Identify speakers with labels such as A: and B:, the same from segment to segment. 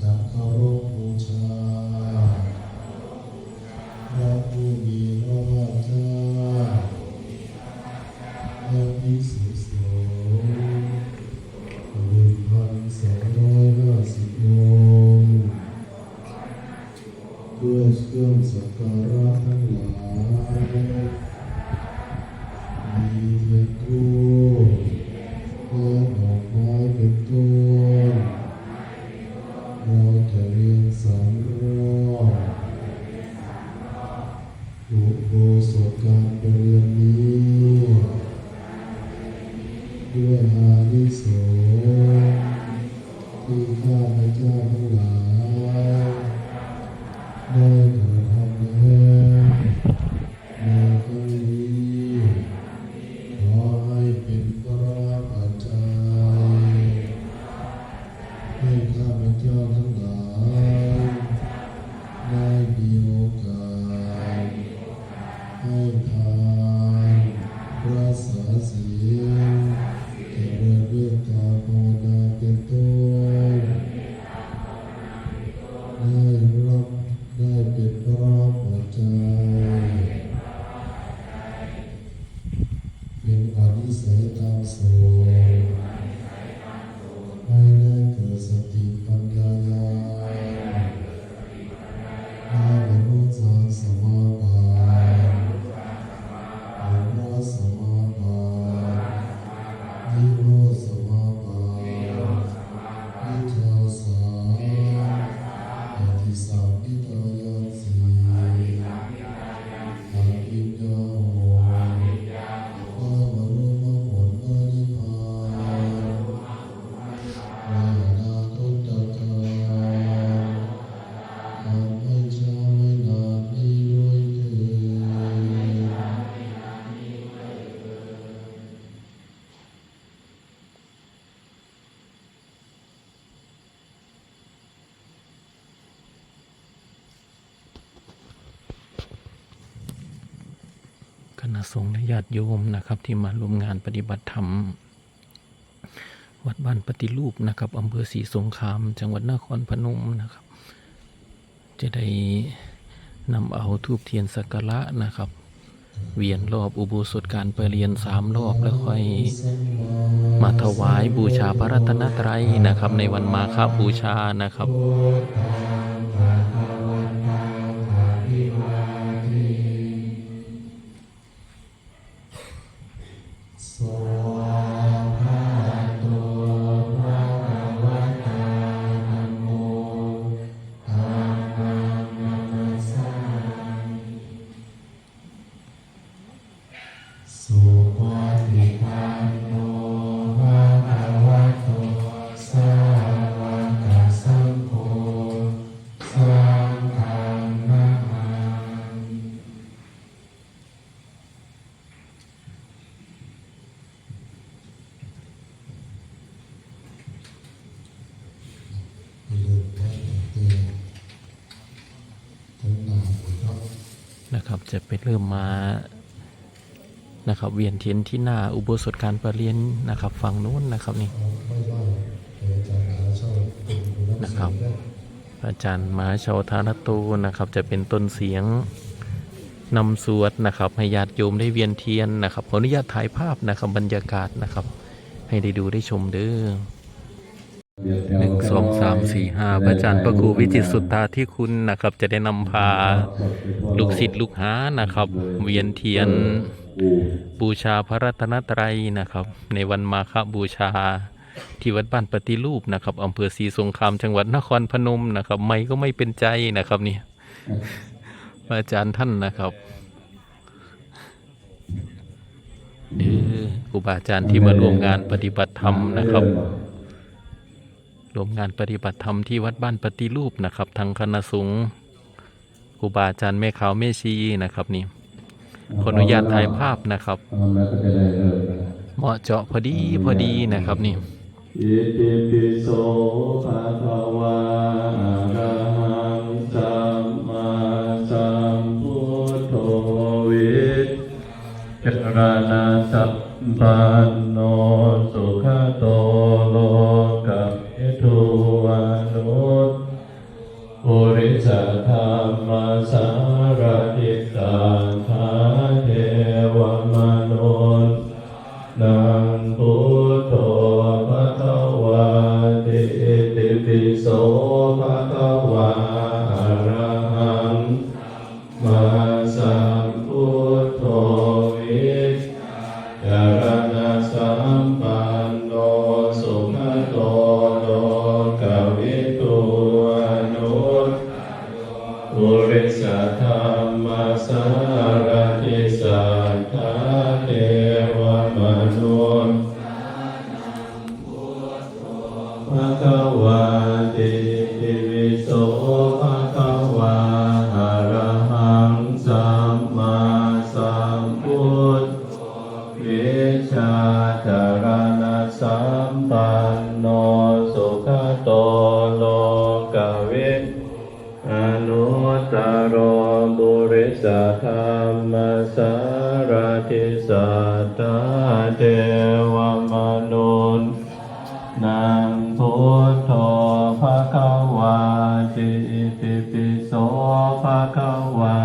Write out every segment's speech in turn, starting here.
A: จะเคา ส ณะ
B: สงฆ์และญาติโยมนะครับที่มาร่วมงานปฏิบัติธรรม วัดบ้านปฏิรูปนะครับอำเภอศรีสงคราม จังหวัดนครพนมนะครับ จะได้นำเอาทูบเทียนสักการะนะครับ เวียนรอบอุโบสถการไปรเรียนสามรอบแล้วค่อยมาถวายบูชาพระรัตนตรัยนะครับ ในวันมาฆบูชานะครับ
A: สุปฏิปันโนภะคะวโตสาวกสังโฆสังฆังนะมามิเรื่องแรกเอนทั้งนะ
B: ครับจะไปเริ่มมา นะครับ เวียนเทียนที่หน้าอุโบสถการประเรียนนะครับ ฝั่งนู้นนะครับนี่
A: นะ
B: ครับ อาจารย์มหาชาวธารโตนะครับ จะเป็นต้นเสียงนำสวดนะครับ ให้ญาติโยมได้เวียนเทียนนะครับขออนุญาตถ่ายภาพนะครับบรรยากาศนะครับ ให้ได้ดูได้ชมเด้อหนึ่งสองสามสี่ห้าพระอาจารย์พระครูวิจิตสุตตาที่คุณนะครับ จะได้นำพา ลูกศิษย์ลูกหานะครับ เวียนเทียน บูชาพระรัตนตรัยนะครับ ในวันมาฆบูชาที่วัดบ้านปฏิรูปนะครับอำเภอศรีสงครามจังหวัดนครพนมนะครับ ไม่ก็ไม่เป็นใจนะครับนี่อาจารย์ท่านนะครับเด้อครูบาอาจารย์ที่มาร่วมงานปฏิบัติธรรมนะครับร่วมงานปฏิบัติธรรมที่วัดบ้านปฏิรูปนะครับ ทางคณะสงฆ์ครูบาอาจารย์แม่ขาวแม่ชีนะครับนี่ ขออนุญาตถ่ายภาพนะครับ
C: ทำแล้วก็จะได้เลิกนะ
B: เหมาะเจาะพอดีพอดีนะครับนี่
C: อิติปิโสภะคะวะอะระหังสัมมาสัมพุทโธวิจารณาสัพพัน ติปิโสภะคะวะอะระ Oh. ติปิโสภะคะวา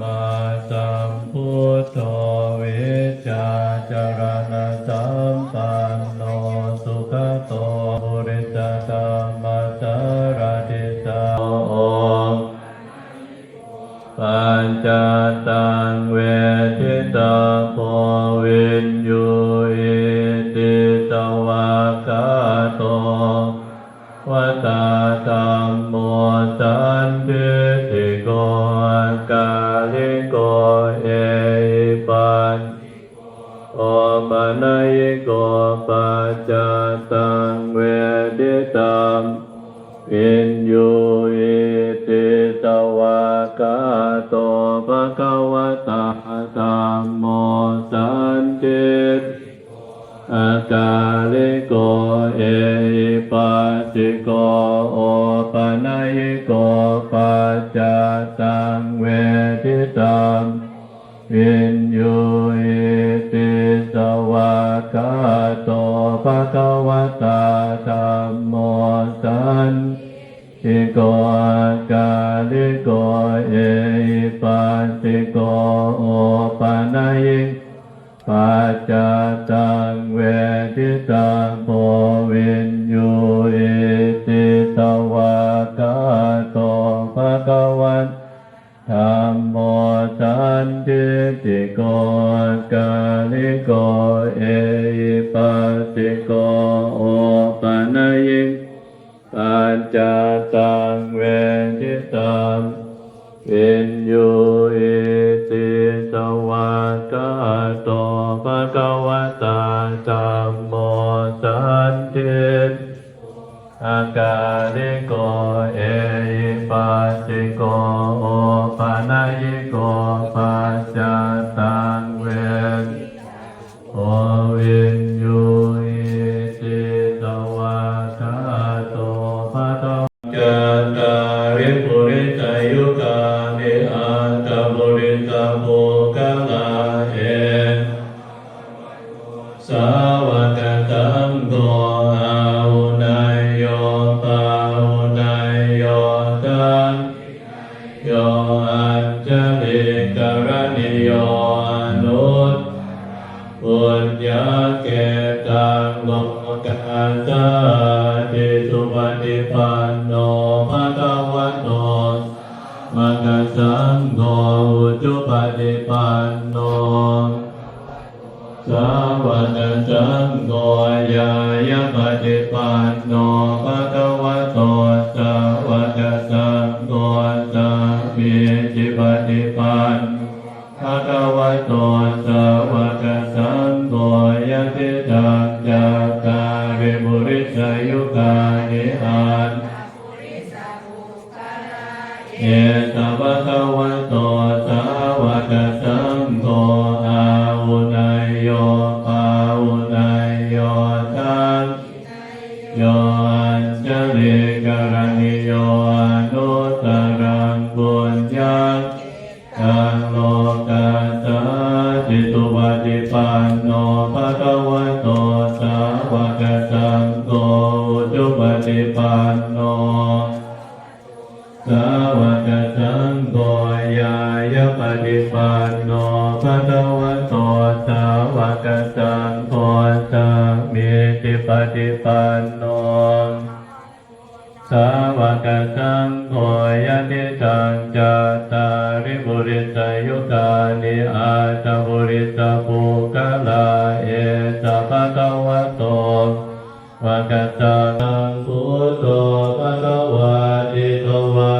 C: Dhamma. É, ติโกเอปัสสิโกโอปะนายปัจจตังเวทิตังโพวินยูอิติตวะกาโตภะคะวันธรรมโมสันติติโกกาลิโกเอปัสสิโกโอปะนายปัจจ เอนโยเอติสวะกาโตภะกวตาตัมโมสันเทอากาเรโก ฏิปันโนภะคะวะโตมะกะสังโฆอุจุปฏิปันโนสาวกสังโฆยายปฏิปันโนภะคะวะโตสาวกสังโฆสัมมิจิปฏิปันภะคะวะโต ยุกานิอันเอตวะตะวะโตสาวกสังโฆ สาวกสังโฆยายปฏิปันโนภะคะวะโตสาวกสังโฆสัมมิติปฏิปันโนสาวกสังโฆยะติตังจัตาริบุริสยุกานิอาตบุริสปุกะลาเอสะภะคะวะโตวะกัสสะ ติ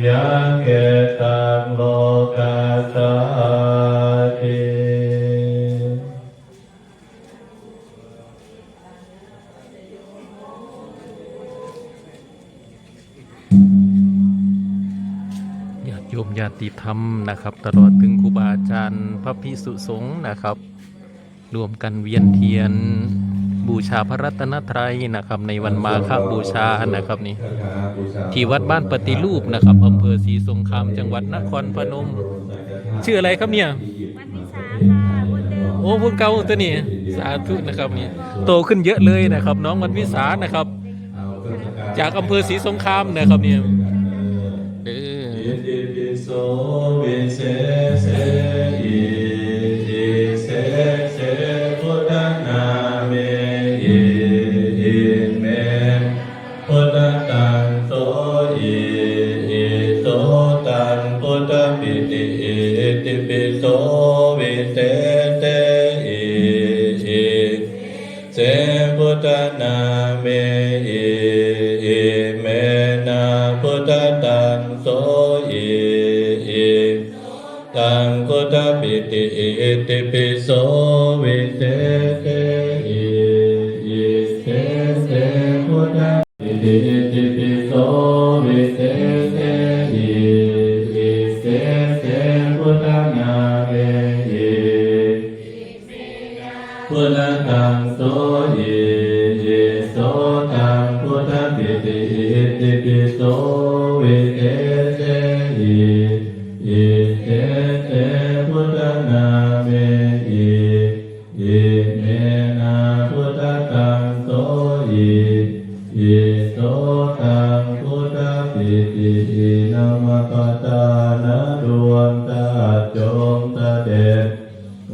C: ปุญญาเกตังโลกัสสาติ
B: ญาติโยมญาติธรรมนะครับ ตลอดถึงครูบาอาจารย์พระพิสุสงฆ์นะครับ รวมกันเวียนเทียน บูชาพระรัตนตรัยนะครับ ในวันมาฆบูชานะครับนี่ที่วัดบ้านปฏิรูปนะครับอำเภอศรีสงครามจังหวัดนครพนม ชื่ออะไรครับเนี่ย
D: วันวิสาค่ะคนเดิม
B: โอ้พุ่งเก่าตัวนี้สาธุนะครับเนี่ยโตขึ้นเยอะเลยนะครับ น้องวันวิสานะครับ จากอำเภอศรีสงครามนะครับเนี่ยเออ
C: งพุทธปิติอิติปิโสวิเศษเสอิอิเสพุทธนาเมอิอิเมนะพุทธตังโสอิอิตังพุทธปิติอิติปิโสวิเศ พุทธนาเมอิพุทธตังโสอิ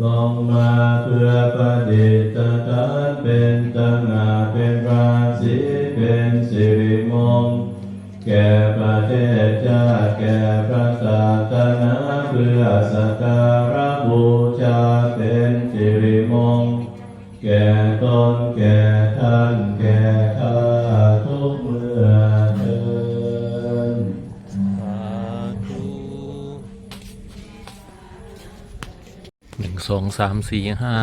C: ลงมาเพื่อประดิษฐานเป็นตนาเป็นราศีเป็นสิริมงคลแก่ประเทศชาติแก่พระศาสนาเพื่อสักการะบูชาเป็นสิริมงคลแก่ตนแก่ท่านแก่ข้าทุ
B: สองสามสี่ห้า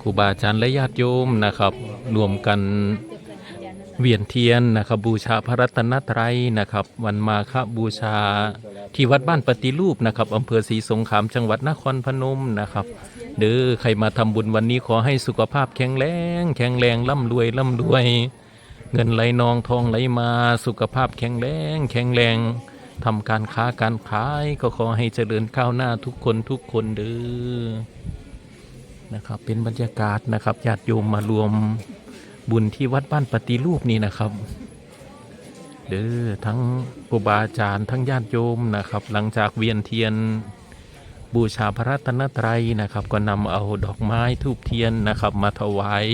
B: ครูบาอาจารย์และญาติโยมนะครับ รวมกันเวียนเทียนนะครับบูชาพระรัตนตรัยนะครับ วันมาฆบูชาที่วัดบ้านปฏิรูปนะครับอำเภอศรีสงขลามจังหวัดนครพนมนะครับ เด้อใครมาทำบุญวันนี้ขอให้สุขภาพแข็งแรงแข็งแรงร่ำรวยร่ำรวย เงินไหลนองทองไหลมาสุขภาพแข็งแรงแข็งแรง ทำการค้าการขายก็ขอให้เจริญก้าวหน้าทุกคนทุกคนเด้อนะครับเป็นบรรยากาศนะครับญาติโยมมารวมบุญที่วัดบ้านปฏิรูปนี่นะครับ เด้อทั้งครูบาอาจารย์ทั้งญาติโยมนะครับ หลังจากเวียนเทียนบูชาพระรัตนตรัยนะครับ ก็นำเอาดอกไม้ทูบเทียนนะครับ มาถวาย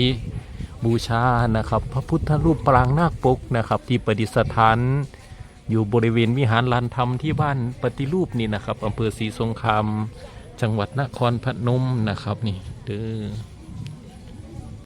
B: บูชานะครับ พระพุทธรูปปรางนาคปกนะครับ ที่ประดิษฐาน อยู่บริเวณวิหารลานธรรมที่บ้านปฏิรูปนี่นะครับอำเภอศรีสงครามจังหวัดนครพนมนะครับนี่เด้อ